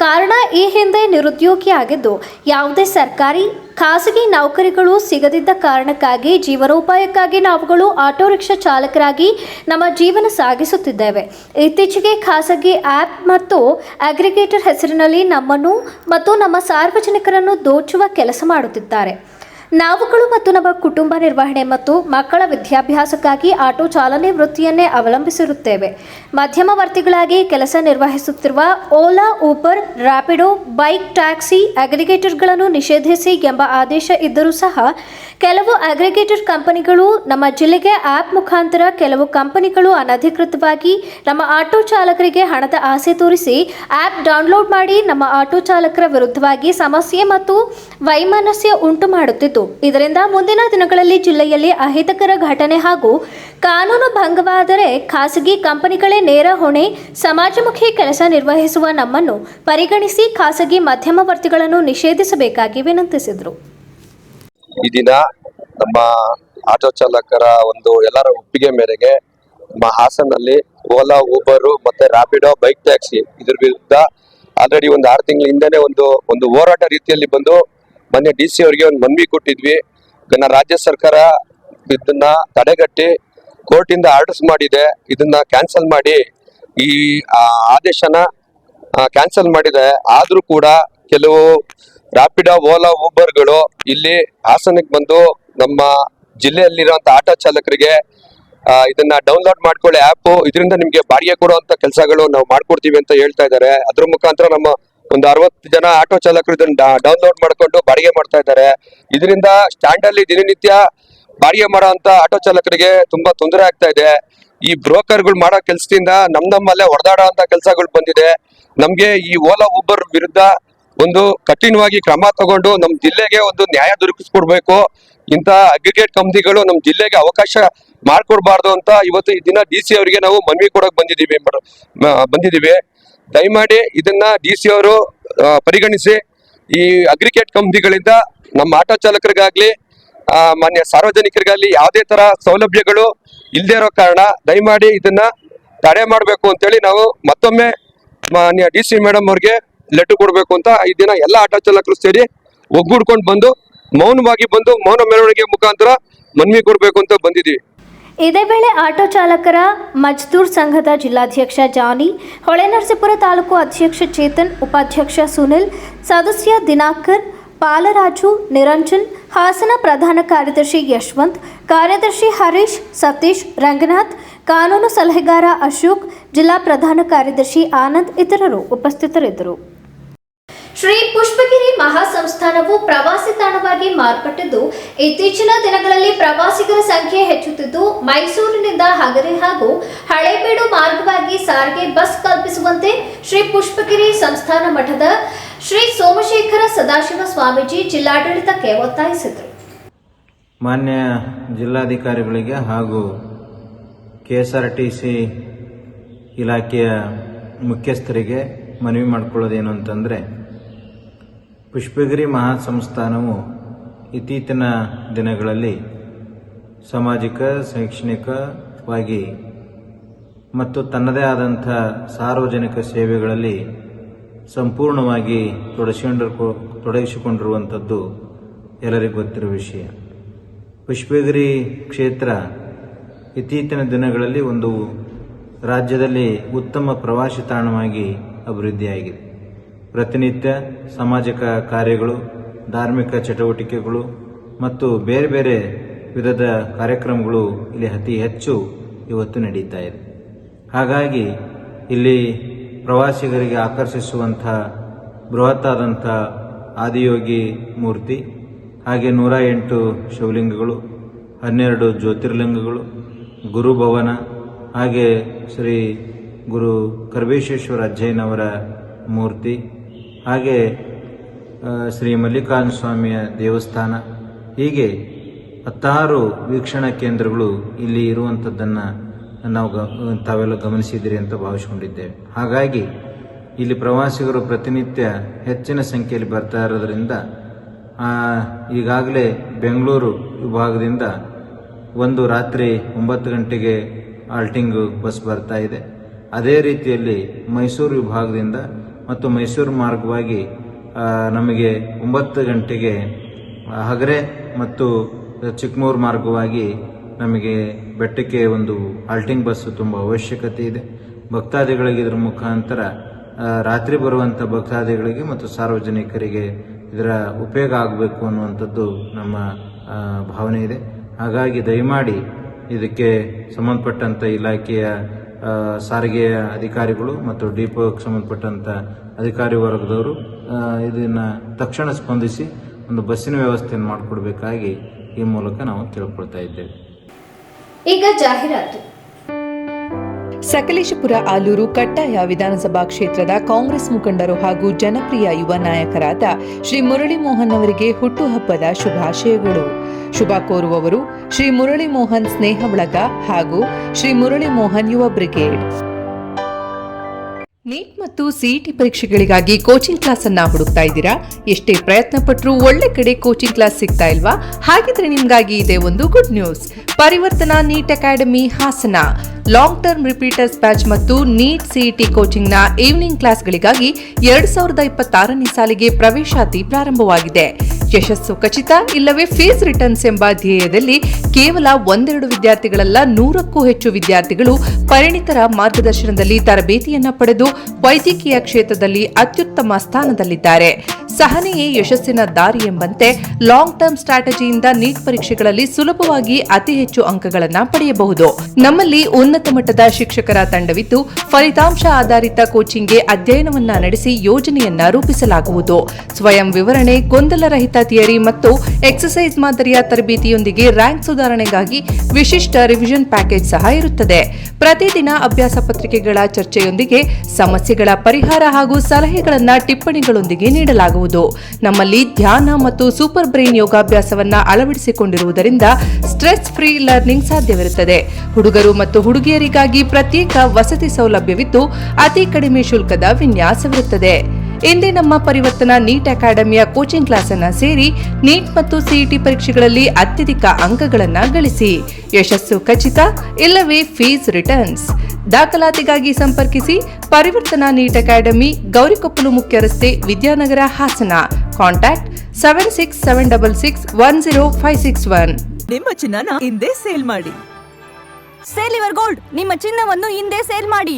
ಕಾರಣ ಈ ಹಿಂದೆ ನಿರುದ್ಯೋಗಿಯಾಗಿದ್ದು ಯಾವುದೇ ಸರ್ಕಾರಿ, ಖಾಸಗಿ ನೌಕರಿಗಳು ಸಿಗದಿದ್ದ ಕಾರಣಕ್ಕಾಗಿ, ಜೀವನೋಪಾಯಕ್ಕಾಗಿ ನಾವುಗಳು ಆಟೋ ರಿಕ್ಷಾ ಚಾಲಕರಾಗಿ ನಮ್ಮ ಜೀವನ ಸಾಗಿಸುತ್ತಿದ್ದೇವೆ. ಇತ್ತೀಚೆಗೆ ಖಾಸಗಿ ಆ್ಯಪ್ ಮತ್ತು ಅಗ್ರಿಗೇಟರ್ ಹೆಸರಿನಲ್ಲಿ ನಮ್ಮನ್ನು ಮತ್ತು ನಮ್ಮ ಸಾರ್ವಜನಿಕರನ್ನು ದೋಚುವ ಕೆಲಸ ಮಾಡುತ್ತಿದ್ದಾರೆ. ನಾವುಗಳು ಮತ್ತು ನಮ್ಮ ಕುಟುಂಬ ನಿರ್ವಹಣೆ ಮತ್ತು ಮಕ್ಕಳ ವಿದ್ಯಾಭ್ಯಾಸಕ್ಕಾಗಿ ಆಟೋ ಚಾಲನೆ ವೃತ್ತಿಯನ್ನೇ ಅವಲಂಬಿಸಿರುತ್ತೇವೆ. ಮಧ್ಯಮವರ್ತಿಗಳಾಗಿ ಕೆಲಸ ನಿರ್ವಹಿಸುತ್ತಿರುವ Ola, Uber Rapido bike, taxi, ಅಗ್ರಿಗೇಟರ್ಗಳನ್ನು ನಿಷೇಧಿಸಿ ಎಂಬ ಆದೇಶ ಇದ್ದರೂ ಸಹ ಕೆಲವು ಅಗ್ರಿಗೇಟರ್ ಕಂಪನಿಗಳು ನಮ್ಮ ಜಿಲ್ಲೆಗೆ ಆ್ಯಪ್ ಮುಖಾಂತರ ಕೆಲವು ಕಂಪನಿಗಳು ಅನಧಿಕೃತವಾಗಿ ನಮ್ಮ ಆಟೋ ಚಾಲಕರಿಗೆ ಹಣದ ಆಸೆ ತೋರಿಸಿ ಆ್ಯಪ್ ಡೌನ್ಲೋಡ್ ಮಾಡಿ ನಮ್ಮ ಆಟೋ ಚಾಲಕರ ವಿರುದ್ಧವಾಗಿ ಸಮಸ್ಯೆ ಮತ್ತು ವೈಮನಸ್ಯ ಉಂಟು ಮಾಡುತ್ತಿದ್ದು ಇದರಿಂದ ಮುಂದಿನ ದಿನಗಳಲ್ಲಿ ಜಿಲ್ಲೆಯಲ್ಲಿ ಅಹಿತಕರ ಘಟನೆ ಹಾಗೂ ಕಾನೂನು ಭಂಗವಾದರೆ ಖಾಸಗಿ ಕಂಪನಿಗಳೇ ನೇರ ಹೊಣೆ, ಸಮಾಜಮುಖಿ ಕೆಲಸ ನಿರ್ವಹಿಸುವ ನಮ್ಮನ್ನು ಪರಿಗಣಿಸಿ ಖಾಸಗಿ ಮಧ್ಯಮವರ್ತಿಗಳನ್ನು ನಿಷೇಧಿಸಬೇಕಾಗಿ ವಿನಂತಿಸಿದರು. ಈ ದಿನ ನಮ್ಮ ಆಟೋ ಚಾಲಕರ ಒಂದು ಎಲ್ಲರ ಒಪ್ಪಿಗೆ ಮೇರೆಗೆ ನಮ್ಮ ಹಾಸನಲ್ಲಿ ಓಲಾ ಊಬರು ಮತ್ತೆ ರಾಪಿಡೋ ಬೈಕ್ ಟ್ಯಾಕ್ಸಿ ಇದ್ರ ವಿರುದ್ಧ ಆಲ್ರೆಡಿ ಒಂದು ಆರು ತಿಂಗಳ ಹಿಂದೆನೆ ಒಂದು ಒಂದು ಹೋರಾಟ ರೀತಿಯಲ್ಲಿ ಬಂದು ಮೊನ್ನೆ ಡಿ ಸಿ ಅವರಿಗೆ ಒಂದು ಮನವಿ ಕೊಟ್ಟಿದ್ವಿ. ಇದನ್ನ ರಾಜ್ಯ ಸರ್ಕಾರ ಇದನ್ನ ತಡೆಗಟ್ಟಿ ಕೋರ್ಟಿಂದ ಆರ್ಡರ್ಸ್ ಮಾಡಿದೆ. ಇದನ್ನ ಕ್ಯಾನ್ಸಲ್ ಮಾಡಿ. ಈ ಆದೇಶನ ಕ್ಯಾನ್ಸಲ್ ಮಾಡಿದೆ. ಆದ್ರೂ ಕೂಡ ಕೆಲವು ರಾಪಿಡ್, ಓಲಾ ಊಬರ್ಗಳು ಇಲ್ಲಿ ಹಾಸನಕ್ಕೆ ಬಂದು ನಮ್ಮ ಜಿಲ್ಲೆಯಲ್ಲಿರುವಂತ ಆಟೋ ಚಾಲಕರಿಗೆ ಇದನ್ನ ಡೌನ್ಲೋಡ್ ಮಾಡ್ಕೊಳ್ಳಿ ಆ್ಯಪ್. ಇದರಿಂದ ನಿಮಗೆ ಬಾಡಿಗೆ ಕೊಡುವಂತ ಕೆಲಸಗಳು ನಾವು ಮಾಡ್ಕೊಡ್ತೀವಿ ಅಂತ ಹೇಳ್ತಾ ಇದ್ದಾರೆ. ಅದ್ರ ಮುಖಾಂತರ ನಮ್ಮ ಒಂದು ಅರವತ್ತು ಜನ ಆಟೋ ಚಾಲಕರು ಇದನ್ನ ಡೌನ್ಲೋಡ್ ಮಾಡಿಕೊಂಡು ಬಾಡಿಗೆ ಮಾಡ್ತಾ ಇದ್ದಾರೆ. ಇದರಿಂದ ಸ್ಟ್ಯಾಂಡ್ ಅಲ್ಲಿ ದಿನನಿತ್ಯ ಬಾಡಿಗೆ ಮಾಡೋ ಅಂತ ಆಟೋ ಚಾಲಕರಿಗೆ ತುಂಬಾ ತೊಂದರೆ ಆಗ್ತಾ ಇದೆ. ಈ ಬ್ರೋಕರ್ಗಳು ಮಾಡೋ ಕೆಲಸದಿಂದ ನಮ್ ನಮ್ಮಲ್ಲೇ ಹೊಡೆದಾಡೋ ಅಂತ ಕೆಲಸಗಳು ಬಂದಿದೆ. ನಮ್ಗೆ ಈ ಓಲಾ, ಉಬರ್ ವಿರುದ್ಧ ಒಂದು ಕಠಿಣವಾಗಿ ಕ್ರಮ ತಗೊಂಡು ನಮ್ಮ ಜಿಲ್ಲೆಗೆ ಒಂದು ನ್ಯಾಯ ದೊರಕಿಸ್ಕೊಡ್ಬೇಕು. ಇಂತ ಅಗ್ರಿಗೇಟ್ ಕಂಪ್ನಿಗಳು ನಮ್ಮ ಜಿಲ್ಲೆಗೆ ಅವಕಾಶ ಮಾಡ್ಕೊಡ್ಬಾರ್ದು ಅಂತ ಇವತ್ತು ಈ ದಿನ ಡಿ ಸಿ ಅವರಿಗೆ ನಾವು ಮನವಿ ಕೊಡಕ್ ಬಂದಿದ್ದೀವಿ ಮೇಡಮ್. ದಯಮಾಡಿ ಇದನ್ನ ಡಿ ಸಿ ಅವರು ಪರಿಗಣಿಸಿ. ಈ ಅಗ್ರಿಗೇಟ್ ಕಂಪ್ನಿಗಳಿಂದ ನಮ್ಮ ಆಟೋ ಚಾಲಕರಿಗಾಗ್ಲಿ ಮಾನ್ಯ ಸಾರ್ವಜನಿಕರಿಗಾಗ್ಲಿ ಯಾವುದೇ ತರ ಸೌಲಭ್ಯಗಳು ಇಲ್ಲದೆ ಇರೋ ಕಾರಣ ದಯಮಾಡಿ ಇದನ್ನ ತಡೆ ಮಾಡಬೇಕು ಅಂತೇಳಿ ನಾವು ಮತ್ತೊಮ್ಮೆ ಮಾನ್ಯ ಡಿ ಸಿ ಮೇಡಮ್ ಅವ್ರಿಗೆ ಲೆಟರ್ ಕೊಡಬೇಕು ಅಂತ ಈ ದಿನ ಎಲ್ಲ ಆಟೋ ಚಾಲಕರು ಸೇರಿ ಒಗ್ಗೂಡ್ಕೊಂಡು ಬಂದು ಮೌನವಾಗಿ ಬಂದು ಮೌನ ಮೆರವಣಿಗೆ ಮುಖಾಂತರ ಮನವಿ ಕೊಡಬೇಕು ಅಂತ ಬಂದಿದ್ದೀವಿ. ಇದೇ ವೇಳೆ ಆಟೋ ಚಾಲಕರ ಮಜ್ದೂರ್ ಸಂಘದ ಜಿಲ್ಲಾಧ್ಯಕ್ಷ ಜಾನಿ, ಹೊಳೆನರಸೀಪುರ ತಾಲೂಕು ಅಧ್ಯಕ್ಷ ಚೇತನ್, ಉಪಾಧ್ಯಕ್ಷ ಸುನಿಲ್, ಸದಸ್ಯ ದಿನಾಕರ್, ಪಾಲರಾಜು, ನಿರಂಜನ್, ಹಾಸನ ಪ್ರಧಾನ ಕಾರ್ಯದರ್ಶಿ ಯಶವಂತ್, ಕಾರ್ಯದರ್ಶಿ ಹರೀಶ್, ಸತೀಶ್, ರಂಗನಾಥ್, ಕಾನೂನು ಸಲಹೆಗಾರ ಅಶೋಕ್, ಜಿಲ್ಲಾ ಪ್ರಧಾನ ಕಾರ್ಯದರ್ಶಿ ಆನಂದ್ ಇತರರು ಉಪಸ್ಥಿತರಿದ್ದರು. ಶ್ರೀ ಪುಷ್ಪಗಿರಿ ಮಹಾಸಂಸ್ಥಾನವು ಪ್ರವಾಸಿ ತಾಣವಾಗಿ ಮಾರ್ಪಟ್ಟಿದ್ದು, ಇತ್ತೀಚಿನ ದಿನಗಳಲ್ಲಿ ಪ್ರವಾಸಿಗರ ಸಂಖ್ಯೆ ಹೆಚ್ಚುತ್ತಿದ್ದು, ಮೈಸೂರಿನಿಂದ ಹಗರಿ ಹಾಗೂ ಹಳೇಬೀಡು ಮಾರ್ಗವಾಗಿ ಸಾರಿಗೆ ಬಸ್ ಕಲ್ಪಿಸುವಂತೆ ಶ್ರೀ ಪುಷ್ಪಗಿರಿ ಸಂಸ್ಥಾನ ಮಠದ ಶ್ರೀ ಸೋಮಶೇಖರ ಸದಾಶಿವ ಸ್ವಾಮೀಜಿ ಜಿಲ್ಲಾಡಳಿತಕ್ಕೆ ಒತ್ತಾಯಿಸಿದರು. ಮಾನ್ಯ ಜಿಲ್ಲಾಧಿಕಾರಿಗಳಿಗೆ ಹಾಗೂ ಕೆಎಸ್ಆರ್ಟಿಸಿ ಇಲಾಖೆಯ ಮುಖ್ಯಸ್ಥರಿಗೆ ಮನವಿ ಮಾಡಿಕೊಳ್ಳೋದೇನು ಅಂತಂದರೆ ಪುಷ್ಪಗಿರಿ ಮಹಾಸಂಸ್ಥಾನವು ಇತ್ತೀಚಿನ ದಿನಗಳಲ್ಲಿ ಸಾಮಾಜಿಕ, ಶೈಕ್ಷಣಿಕವಾಗಿ ಮತ್ತು ತನ್ನದೇ ಆದಂಥ ಸಾರ್ವಜನಿಕ ಸೇವೆಗಳಲ್ಲಿ ಸಂಪೂರ್ಣವಾಗಿ ತೊಡಗಿಸಿಕೊಂಡಿರು ತೊಡಗಿಸಿಕೊಂಡಿರುವಂಥದ್ದು ಎಲ್ಲರಿಗೂ ಗೊತ್ತಿರುವ ವಿಷಯ. ಪುಷ್ಪಗಿರಿ ಕ್ಷೇತ್ರ ಇತ್ತೀಚಿನ ದಿನಗಳಲ್ಲಿ ಒಂದು ರಾಜ್ಯದಲ್ಲಿ ಉತ್ತಮ ಪ್ರವಾಸಿ ತಾಣವಾಗಿ ಅಭಿವೃದ್ಧಿಯಾಗಿದೆ. ಪ್ರತಿನಿತ್ಯ ಸಾಮಾಜಿಕ ಕಾರ್ಯಗಳು, ಧಾರ್ಮಿಕ ಚಟುವಟಿಕೆಗಳು ಮತ್ತು ಬೇರೆ ಬೇರೆ ವಿಧದ ಕಾರ್ಯಕ್ರಮಗಳು ಇಲ್ಲಿ ಅತಿ ಹೆಚ್ಚು ಇವತ್ತು ನಡೀತಾ ಇದೆ. ಹಾಗಾಗಿ ಇಲ್ಲಿ ಪ್ರವಾಸಿಗರಿಗೆ ಆಕರ್ಷಿಸುವಂಥ ಬೃಹತ್ತಾದಂಥ ಆದಿಯೋಗಿ ಮೂರ್ತಿ, ಹಾಗೆ ನೂರ ಎಂಟು ಶಿವಲಿಂಗಗಳು, ಹನ್ನೆರಡು ಜ್ಯೋತಿರ್ಲಿಂಗಗಳು, ಗುರುಭವನ, ಹಾಗೆ ಶ್ರೀ ಗುರು ಕರ್ಬೇಶ್ವರ ಅಜ್ಜಯ್ಯನವರ ಮೂರ್ತಿ ಹಾಗೆ ಶ್ರೀ ಮಲ್ಲಿಕಾರ್ಜುನ ಸ್ವಾಮಿಯ ದೇವಸ್ಥಾನ, ಹೀಗೆ ಹತ್ತಾರು ವೀಕ್ಷಣಾ ಕೇಂದ್ರಗಳು ಇಲ್ಲಿ ಇರುವಂಥದ್ದನ್ನು ನಾವು ಗ ತಾವೆಲ್ಲ ಗಮನಿಸಿದ್ದೀರಿ ಅಂತ ಭಾವಿಸ್ಕೊಂಡಿದ್ದೇವೆ. ಹಾಗಾಗಿ, ಇಲ್ಲಿ ಪ್ರವಾಸಿಗರು ಪ್ರತಿನಿತ್ಯ ಹೆಚ್ಚಿನ ಸಂಖ್ಯೆಯಲ್ಲಿ ಬರ್ತಾ ಇರೋದ್ರಿಂದ ಈಗಾಗಲೇ ಬೆಂಗಳೂರು ವಿಭಾಗದಿಂದ ಒಂದು ರಾತ್ರಿ ಒಂಬತ್ತು ಗಂಟೆಗೆ ಆಲ್ಟಿಂಗ್ ಬಸ್ ಬರ್ತಾ ಇದೆ. ಅದೇ ರೀತಿಯಲ್ಲಿ ಮೈಸೂರು ವಿಭಾಗದಿಂದ ಮತ್ತು ಮೈಸೂರು ಮಾರ್ಗವಾಗಿ ನಮಗೆ ಒಂಬತ್ತು ಗಂಟೆಗೆ ಹಗರೆ ಮತ್ತು ಚಿಕ್ಕಮೂರು ಮಾರ್ಗವಾಗಿ ನಮಗೆ ಬೆಟ್ಟಕ್ಕೆ ಒಂದು ಆಲ್ಟಿಂಗ್ ಬಸ್ ತುಂಬ ಅವಶ್ಯಕತೆ ಇದೆ. ಭಕ್ತಾದಿಗಳಿಗೆ ಇದರ ಮುಖಾಂತರ ರಾತ್ರಿ ಬರುವಂಥ ಭಕ್ತಾದಿಗಳಿಗೆ ಮತ್ತು ಸಾರ್ವಜನಿಕರಿಗೆ ಇದರ ಉಪಯೋಗ ಆಗಬೇಕು ಅನ್ನುವಂಥದ್ದು ನಮ್ಮ ಭಾವನೆ ಇದೆ. ಹಾಗಾಗಿ ದಯಮಾಡಿ ಇದಕ್ಕೆ ಸಂಬಂಧಪಟ್ಟಂಥ ಇಲಾಖೆಯ ಆ, ಸಾರಿಗೆಯ ಅಧಿಕಾರಿಗಳು ಮತ್ತು ಡಿಪೋಗೆ ಸಂಬಂಧಪಟ್ಟಂಥ ಅಧಿಕಾರಿ ವರ್ಗದವರು ಇದನ್ನ ತಕ್ಷಣ ಸ್ಪಂದಿಸಿ ಒಂದು ಬಸ್ಸಿನ ವ್ಯವಸ್ಥೆಯನ್ನು ಮಾಡಿಕೊಡ್ಬೇಕಾಗಿ ಈ ಮೂಲಕ ನಾವು ತಿಳ್ಕೊಳ್ತಾ ಇದ್ದೇವೆ. ಈಗ ಜಾಹೀರಾತು. ಸಕಲೇಶಪುರ ಆಲೂರು ಕಟ್ಟಾಯ ವಿಧಾನಸಭಾ ಕ್ಷೇತ್ರದ ಕಾಂಗ್ರೆಸ್ ಮುಖಂಡರು ಹಾಗೂ ಜನಪ್ರಿಯ ಯುವ ನಾಯಕರಾದ ಶ್ರೀ ಮುರಳಿ ಮೋಹನ್ ಅವರಿಗೆ ಹುಟ್ಟುಹಬ್ಬದ ಶುಭಾಶಯಗಳು. ಶುಭ ಕೋರುವವರು ಶ್ರೀ ಮುರಳಿ ಮೋಹನ್ ಸ್ನೇಹ ಬಳಗ ಹಾಗೂ ಶ್ರೀ ಮುರಳಿ ಮೋಹನ್ ಯುವ ಬ್ರಿಗೇಡ್. ನೀಟ್ ಮತ್ತು ಸಿಇಟಿ ಪರೀಕ್ಷೆಗಳಿಗಾಗಿ ಕೋಚಿಂಗ್ ಕ್ಲಾಸ್ ಅನ್ನ ಹುಡುಕ್ತಾ ಇದ್ದೀರಾ? ಎಷ್ಟೇ ಪ್ರಯತ್ನ ಪಟ್ಟರೂ ಒಳ್ಳೆ ಕಡೆ ಕೋಚಿಂಗ್ ಕ್ಲಾಸ್ ಸಿಗ್ತಾ ಇಲ್ವಾ? ಹಾಗಿದ್ರೆ ನಿಮ್ಗಾಗಿ ಇದೆ ಒಂದು good news Parivarthana NEET academy Hassan. Long term repeaters batch ಮತ್ತು ನೀಟ್ ಸಿಇಟಿ ಕೋಚಿಂಗ್ನ ಈವ್ನಿಂಗ್ ಕ್ಲಾಸ್ಗಳಿಗಾಗಿ ಎರಡ್ ಸಾವಿರದ ಇಪ್ಪತ್ತಾರನೇ ಸಾಲಿಗೆ ಪ್ರವೇಶಾತಿ ಪ್ರಾರಂಭವಾಗಿದೆ. ಯಶಸ್ಸು ಖಚಿತ, ಇಲ್ಲವೇ ಫೇಸ್ ರಿಟರ್ನ್ಸ್ ಎಂಬ ಧ್ಯೇಯದಲ್ಲಿ ಕೇವಲ ಒಂದೆರಡು ವಿದ್ಯಾರ್ಥಿಗಳಲ್ಲ, ನೂರಕ್ಕೂ ಹೆಚ್ಚು ವಿದ್ಯಾರ್ಥಿಗಳು ಪರಿಣಿತರ ಮಾರ್ಗದರ್ಶನದಲ್ಲಿ ತರಬೇತಿಯನ್ನ ಪಡೆದು ವೈದ್ಯಕೀಯ ಕ್ಷೇತ್ರದಲ್ಲಿ ಅತ್ಯುತ್ತಮ ಸ್ಥಾನದಲ್ಲಿದ್ದಾರೆ. ಸಹನೆಯೇ ಯಶಸ್ಸಿನ ದಾರಿ ಎಂಬಂತೆ ಲಾಂಗ್ ಟರ್ಮ್ ಸ್ಟ್ರಾಟಜಿಯಿಂದ ನೀಟ್ ಪರೀಕ್ಷೆಗಳಲ್ಲಿ ಸುಲಭವಾಗಿ ಅತಿ ಹೆಚ್ಚು ಅಂಕಗಳನ್ನು ಪಡೆಯಬಹುದು. ನಮ್ಮಲ್ಲಿ ಉನ್ನತ ಮಟ್ಟದ ಶಿಕ್ಷಕರ ತಂಡವಿದ್ದು, ಫಲಿತಾಂಶ ಆಧಾರಿತ ಕೋಚಿಂಗ್ಗೆ ಅಧ್ಯಯನವನ್ನ ನಡೆಸಿ ಯೋಜನೆಯನ್ನ ರೂಪಿಸಲಾಗುವುದು. ಸ್ವಯಂ ವಿವರಣೆ, ಗೊಂದಲರಹಿತ ಥಿಯರಿ ಮತ್ತು ಎಕ್ಸಸೈಸ್ ಮಾದರಿಯ ತರಬೇತಿಯೊಂದಿಗೆ ರ್ಯಾಂಕ್ ಸುಧಾರಣೆಗಾಗಿ ವಿಶಿಷ್ಟ ರಿವಿಷನ್ ಪ್ಯಾಕೇಜ್ ಸಹ ಇರುತ್ತದೆ. ಪ್ರತಿದಿನ ಅಭ್ಯಾಸ ಪತ್ರಿಕೆಗಳ ಚರ್ಚೆಯೊಂದಿಗೆ ಸಮಸ್ಯೆಗಳ ಪರಿಹಾರ ಹಾಗೂ ಸಲಹೆಗಳನ್ನ ಟಿಪ್ಪಣಿಗಳೊಂದಿಗೆ ನೀಡಲಾಗುವುದು. ನಮ್ಮಲ್ಲಿ ಧ್ಯಾನ ಮತ್ತು ಸೂಪರ್ ಬ್ರೈನ್ ಯೋಗಾಭ್ಯಾಸವನ್ನ ಅಳವಡಿಸಿಕೊಂಡಿರುವುದರಿಂದ ಸ್ಟ್ರೆಸ್ ಫ್ರೀ ಲರ್ನಿಂಗ್ ಸಾಧ್ಯವಿರುತ್ತದೆ. ಹುಡುಗರು ಮತ್ತು ಹುಡುಗಿಯರಿಗಾಗಿ ಪ್ರತ್ಯೇಕ ವಸತಿ ಸೌಲಭ್ಯವಿದ್ದು, ಅತಿ ಕಡಿಮೆ ಶುಲ್ಕದ ವಿನ್ಯಾಸವಿರುತ್ತದೆ. ಎಂದೇ ನಮ್ಮ ಪರಿವರ್ತನ ನೀಟ್ ಅಕಾಡೆಮಿಯ ಕೋಚಿಂಗ್ ಕ್ಲಾಸ್ ಅನ್ನ ಸೇರಿ ನೀಟ್ ಮತ್ತು ಸಿಇಟಿ ಪರೀಕ್ಷೆಗಳಲ್ಲಿ ಅತ್ಯಧಿಕ ಅಂಕಗಳನ್ನು ಗಳಿಸಿ. ಯಶಸ್ಸು ಖಚಿತ ಇಲ್ಲವೇ ಫೀಸ್ ರಿಟರ್ನ್ಸ್. ದಾಖಲಾತಿಗಾಗಿ ಸಂಪರ್ಕಿಸಿ ಪರಿವರ್ತನಾ ನೀಟ್ ಅಕಾಡೆಮಿ ಗೌರಿಕೊಪ್ಪಲು ಮುಖ್ಯ ರಸ್ತೆ Vidyanagara Hassan. Contact seven six seven double six one zero five six one. ನಿಮ್ಮ ಚಿನ್ನನ ಹಿಂದೆ ಸೇಲ್ ಮಾಡಿ. ಸೇಲ್ ಇವರ್ ಗೋಲ್ಡ್ ನಿಮ್ಮ ಚಿನ್ನವನ್ನು ಹಿಂದೆ ಸೇಲ್ ಮಾಡಿ.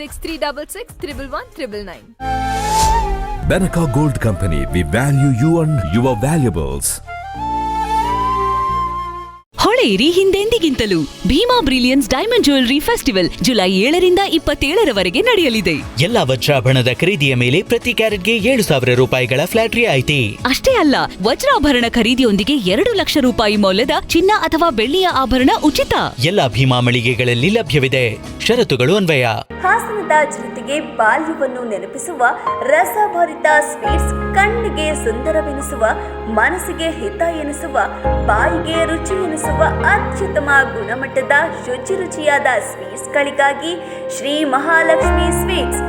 Six three double six triple one triple nine Benaca Gold Company, we value you and your valuables. ಹೊಳೆಯಿರಿ ಹಿಂದೆಂದಿಗಿಂತಲೂ Bhima brilliance diamond jewellery festival July ಏಳರಿಂದ ಇಪ್ಪತ್ತೇಳರವರೆಗೆ ನಡೆಯಲಿದೆ. ಎಲ್ಲ ವಜ್ರಾಭರಣದ ಖರೀದಿಯ ಮೇಲೆ ಪ್ರತಿ ಕ್ಯಾರೆಟ್ಗೆ ಏಳು ಸಾವಿರ ರೂಪಾಯಿಗಳ ಫ್ಲಾಟ್ ರಿಯಾಯಿತಿ ಅಷ್ಟೇ ಅಲ್ಲ ವಜ್ರಾಭರಣ ಖರೀದಿಯೊಂದಿಗೆ ಎರಡು ಲಕ್ಷ ರೂಪಾಯಿ ಮೌಲ್ಯದ ಚಿನ್ನ ಅಥವಾ ಬೆಳ್ಳಿಯ ಆಭರಣ ಉಚಿತ. ಎಲ್ಲ ಭೀಮಾ ಮಳಿಗೆಗಳಲ್ಲಿ ಲಭ್ಯವಿದೆ. ಷರತ್ತುಗಳು ಅನ್ವಯ. ಹಾಸನದ ಜನತೆಗೆ ಬಾಲ್ಯವನ್ನು ನೆನಪಿಸುವ ರಸಭರಿತ ಸ್ವೀಟ್ಸ್ ಕಣ್ಣಿಗೆ ಸುಂದರವೆನಿಸುವ, ಮನಸ್ಸಿಗೆ ಹಿತ ಎನಿಸುವ, ಬಾಯಿಗೆ ರುಚಿ ಎನಿಸುವ ಅತ್ಯುತ್ತಮ ಗುಣಮಟ್ಟದ ಶುಚಿ ರುಚಿಯಾದ ಸ್ವೀಟ್ಸ್ಗಳಿಗಾಗಿ ಶ್ರೀ ಮಹಾಲಕ್ಷ್ಮಿ ಸ್ವೀಟ್ಸ್.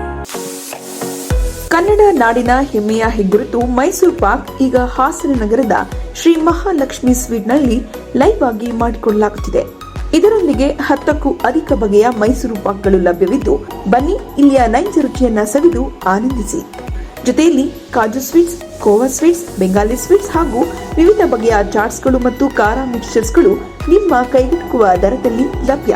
ಕನ್ನಡ ನಾಡಿನ ಹೆಮ್ಮೆಯ ಹೆಗ್ಗುರುತು ಮೈಸೂರು ಪಾಕ್, ಈಗ ಹಾಸನ ನಗರದ ಶ್ರೀ ಮಹಾಲಕ್ಷ್ಮಿ ಸ್ವೀಟ್ನಲ್ಲಿ ಲೈವ್ ಆಗಿ ಮಾಡಿಕೊಳ್ಳಲಾಗುತ್ತಿದೆ. ಇದರೊಂದಿಗೆ ಹತ್ತಕ್ಕೂ ಅಧಿಕ ಬಗೆಯ ಮೈಸೂರು ಪಾಕ್ಗಳು ಲಭ್ಯವಿದ್ದು, ಬನ್ನಿ ಇಲ್ಲಿಯ ನೈಜ ರುಚಿಯನ್ನ ಸವಿದು ಆನಂದಿಸಿ. ಜೊತೆಯಲ್ಲಿ ಕಾಜು ಸ್ವೀಟ್ಸ್, ಕೋವಾ ಸ್ವೀಟ್ಸ್, ಬೆಂಗಾಲಿ ಸ್ವೀಟ್ಸ್ ಹಾಗೂ ವಿವಿಧ ಬಗೆಯ ಚಾಟ್ಸ್ಗಳು ಮತ್ತು ಖಾರ ಮಿಕ್ಸ್ಚರ್ಸ್ಗಳು ನಿಮ್ಮ ಕೈಗೆಟುಕುವ ದರದಲ್ಲಿ ಲಭ್ಯ.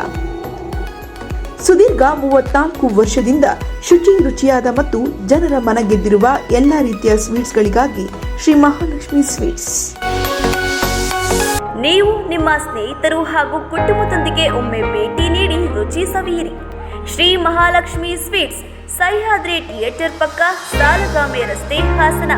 ಸುದೀರ್ಘ ಮೂವತ್ನಾಲ್ಕು ವರ್ಷದಿಂದ ಶುಚಿ ರುಚಿಯಾದ ಮತ್ತು ಜನರ ಮನಗೆದ್ದಿರುವ ಎಲ್ಲ ರೀತಿಯ ಸ್ವೀಟ್ಸ್ಗಳಿಗಾಗಿ ಶ್ರೀ ಮಹಾಲಕ್ಷ್ಮಿ ಸ್ವೀಟ್ಸ್. ನೀವು ನಿಮ್ಮ ಸ್ನೇಹಿತರು ಹಾಗೂ ಕುಟುಂಬದೊಂದಿಗೆ ಒಮ್ಮೆ ಭೇಟಿ ನೀಡಿ ರುಚಿ ಸವಿಯಿರಿ ಶ್ರೀ ಮಹಾಲಕ್ಷ್ಮಿ ಸ್ವೀಟ್ಸ್ ಸಹ್ಯಾದ್ರಿ ಥಿಯೇಟರ್ ಪಕ್ಕ ಸಾಲಗಾಮೆ ರಸ್ತೆ ಹಾಸನ.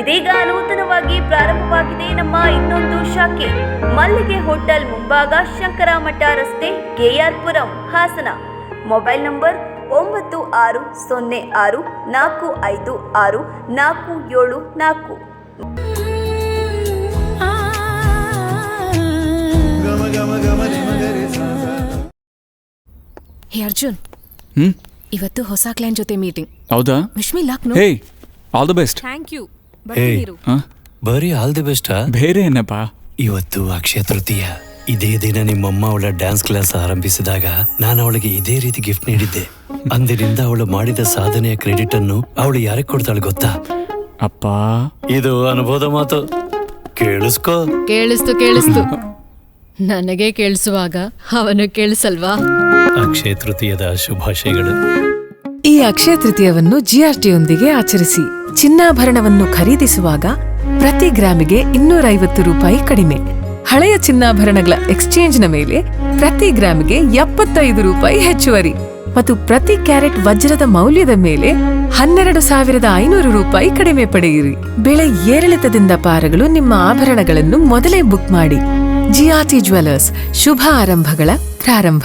ಇದೀಗ ನೂತನವಾಗಿ ಪ್ರಾರಂಭವಾಗಿದೆ ನಮ್ಮ ಇನ್ನೊಂದು ಶಾಖೆ, ಮಲ್ಲಿಗೆ ಹೋಟೆಲ್ ಮುಂಭಾಗ ಶಂಕರಮಠ ರಸ್ತೆ, ಕೆಆರ್ಪುರಂ ಹಾಸನ. ಮೊಬೈಲ್ ನಂಬರ್ ಒಂಬತ್ತು ಆರು ಸೊನ್ನೆ ಆರು ನಾಲ್ಕು ಐದು ಆರು ನಾಲ್ಕು ಏಳು ನಾಲ್ಕು. ಹೇ ಅರ್ಜುನ್. ಹ್ಮ್? ಇವತ್ತು ಹೊಸ ಕ್ಲೈಂಟ್ ಜೊತೆ ಮೀಟಿಂಗ್ ಹೌದಾ? Wish me no hey all the best thank you ಬರ್ತೀನಿರು ಬರೀ ಆಲ್ ದಿ ಬೆಸ್ಟ್ ಬೇರೆ ಏನಪ್ಪ? ಇವತ್ತು ಅಕ್ಷಯ ತೃತೀಯ. ಇದೇ ದಿನ ನಿಮ್ಮಮ್ಮ ಅವಳ ಡ್ಯಾನ್ಸ್ ಕ್ಲಾಸ್ ಆರಂಭಿಸಿದಾಗ ನಾನು ಅವಳಿಗೆ ಇದೇ ರೀತಿ ಗಿಫ್ಟ್ ನೀಡಿದ್ದೆ. ಅಂದಿನಿಂದ ಅವಳು ಮಾಡಿದ ಸಾಧನೆಯ ಕ್ರೆಡಿಟ್ ಅನ್ನು ಅವಳು ಯಾರಿಗೆ ಕೊಡ್ತಾಳೆ ಗೊತ್ತಾ? ಅಪ್ಪ. ಇದು ಅನುಭವದ ಮಾತು. ಕೇಳಿಸ್ಕೋ. ಕೇಳಿಸ್ತು ಕೇಳಿಸ್ತು. ನನಗೆ ಕೇಳಿಸುವಾಗ ಅವನು ಕೇಳಿಸಲ್ವಾ? ಅಕ್ಷಯ ತೃತೀಯದ ಶುಭಾಶಯಗಳು. ಈ ಅಕ್ಷಯ ತೃತೀಯವನ್ನು ಜಿಆರ್ಟಿಯೊಂದಿಗೆ ಆಚರಿಸಿ ಚಿನ್ನಾಭರಣವನ್ನು ಖರೀದಿಸುವಾಗ ಪ್ರತಿ ಗ್ರಾಮಿಗೆ ಇನ್ನೂರೈವತ್ತು ರೂಪಾಯಿ ಕಡಿಮೆ. ಹಳೆಯ ಚಿನ್ನಾಭರಣಗಳ ಎಕ್ಸ್ಚೇಂಜ್ನ ಮೇಲೆ ಪ್ರತಿ ಗ್ರಾಮಿಗೆ ಎಪ್ಪತ್ತೈದು ರೂಪಾಯಿ ಹೆಚ್ಚುವರಿ ಮತ್ತು ಪ್ರತಿ ಕ್ಯಾರೆಟ್ ವಜ್ರದ ಮೌಲ್ಯದ ಮೇಲೆ ಹನ್ನೆರಡು ಸಾವಿರದ ಐನೂರು ರೂಪಾಯಿ ಕಡಿಮೆ ಪಡೆಯಿರಿ. ಬೆಳೆ ಏರಿಳಿತದಿಂದ ಪಾರಗಳು ನಿಮ್ಮ ಆಭರಣಗಳನ್ನು ಮೊದಲೇ ಬುಕ್ ಮಾಡಿ. ಜಿಆರ್ಟಿ ಜ್ಯುವೆಲರ್ಸ್ ಶುಭ ಆರಂಭಗಳ ಪ್ರಾರಂಭ.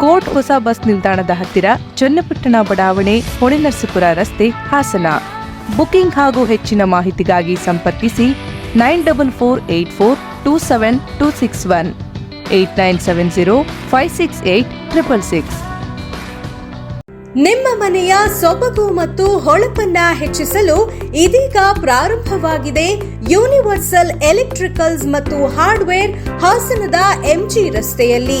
ಕೋರ್ಟ್ ಹೊಸ ಬಸ್ ನಿಲ್ದಾಣದ ಹತ್ತಿರ ಚನ್ನಪಟ್ಟಣ ಬಡಾವಣೆ, ಹೊಳೆನರಸೀಪುರ ರಸ್ತೆ, ಹಾಸನ. ಬುಕಿಂಗ್ ಹಾಗೂ ಹೆಚ್ಚಿನ ಮಾಹಿತಿಗಾಗಿ ಸಂಪರ್ಕಿಸಿ nine double four eight four two seven two six one, eight nine seven zero five six eight triple six. ನಿಮ್ಮ ಮನೆಯ ಸೊಬಗು ಮತ್ತು ಹೊಳಪನ್ನ ಹೆಚ್ಚಿಸಲು ಇದೀಗ ಪ್ರಾರಂಭವಾಗಿದೆ ಯೂನಿವರ್ಸಲ್ ಎಲೆಕ್ಟ್ರಿಕಲ್ಸ್ ಮತ್ತು ಹಾರ್ಡ್ವೇರ್ ಹಾಸನದ ಎಂಜಿ ರಸ್ತೆಯಲ್ಲಿ.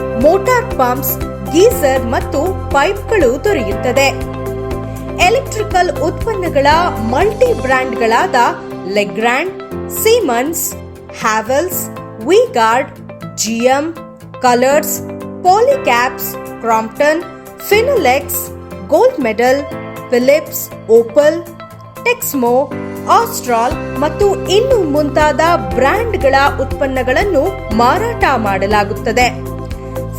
motor pumps, geyser ಮತ್ತು ಪೈಪ್ಗಳು ದೊರೆಯುತ್ತದೆ. ಎಲೆಕ್ಟ್ರಿಕಲ್ ಉತ್ಪನ್ನಗಳ multi ಬ್ರ್ಯಾಂಡ್ಗಳಾದ Legrand, Siemens, Havells, V Guard, GM, colours, Polycabs, Crompton, Finolex, Gold Medal, Philips, Opal, Texmo, Astral ಮತ್ತು ಇನ್ನು ಮುಂತಾದ ಬ್ರ್ಯಾಂಡ್ಗಳ ಉತ್ಪನ್ನಗಳನ್ನು ಮಾರಾಟ ಮಾಡಲಾಗುತ್ತದೆ.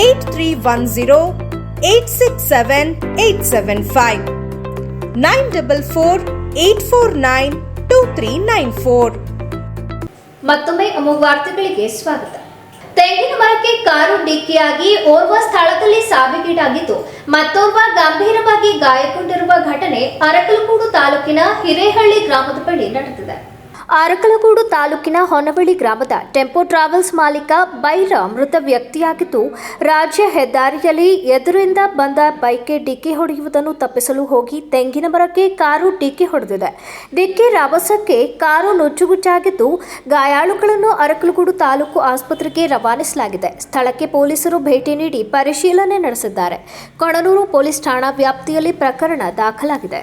eight three one zero six seven eight seven five nine double four four nine three nine four ಮತ್ತೊಮ್ಮೆ ಅಮೋಘ ವಾರ್ತೆಗಳಿಗೆ ಸ್ವಾಗತ. ತೆಂಗಿನ ಮರಕ್ಕೆ ಕಾರು ಡಿಕ್ಕಿಯಾಗಿ ಓರ್ವ ಸ್ಥಳದಲ್ಲಿ ಸಾವಿಗೀಡಾಗಿದ್ದು, ಮತ್ತೋರ್ವ ಗಂಭೀರವಾಗಿ ಗಾಯಗೊಂಡಿರುವ ಘಟನೆ ಅರಕಲಗೂಡು ತಾಲೂಕಿನ ಹಿರೇಹಳ್ಳಿ ಗ್ರಾಮದ ಬಳಿ ನಡೆದಿದೆ. ಅರಕಲಗೂಡು ತಾಲೂಕಿನ ಹೊನವಳ್ಳಿ ಗ್ರಾಮದ ಟೆಂಪೋ ಟ್ರಾವೆಲ್ಸ್ ಮಾಲೀಕ ಬೈರ ಮೃತ ವ್ಯಕ್ತಿಯಾಗಿದ್ದು, ರಾಜ್ಯ ಹೆದ್ದಾರಿಯಲ್ಲಿ ಎದುರಿಂದ ಬಂದ ಬೈಕ್ಗೆ ಡಿಕ್ಕಿ ಹೊಡೆಯುವುದನ್ನು ತಪ್ಪಿಸಲು ಹೋಗಿ ತೆಂಗಿನ ಮರಕ್ಕೆ ಕಾರು ಡಿಕ್ಕಿ ಹೊಡೆದಿದೆ. ಡಿಕ್ಕಿ ರಭಸಕ್ಕೆ ಕಾರು ನುಚ್ಚುಗುಚ್ಚಾಗಿದ್ದು, ಗಾಯಾಳುಗಳನ್ನು ಅರಕಲಗೂಡು ತಾಲೂಕು ಆಸ್ಪತ್ರೆಗೆ ರವಾನಿಸಲಾಗಿದೆ. ಸ್ಥಳಕ್ಕೆ ಪೊಲೀಸರು ಭೇಟಿ ನೀಡಿ ಪರಿಶೀಲನೆ ನಡೆಸಿದ್ದಾರೆ. ಕೊಣನೂರು ಪೊಲೀಸ್ ಠಾಣಾ ವ್ಯಾಪ್ತಿಯಲ್ಲಿ ಪ್ರಕರಣ ದಾಖಲಾಗಿದೆ.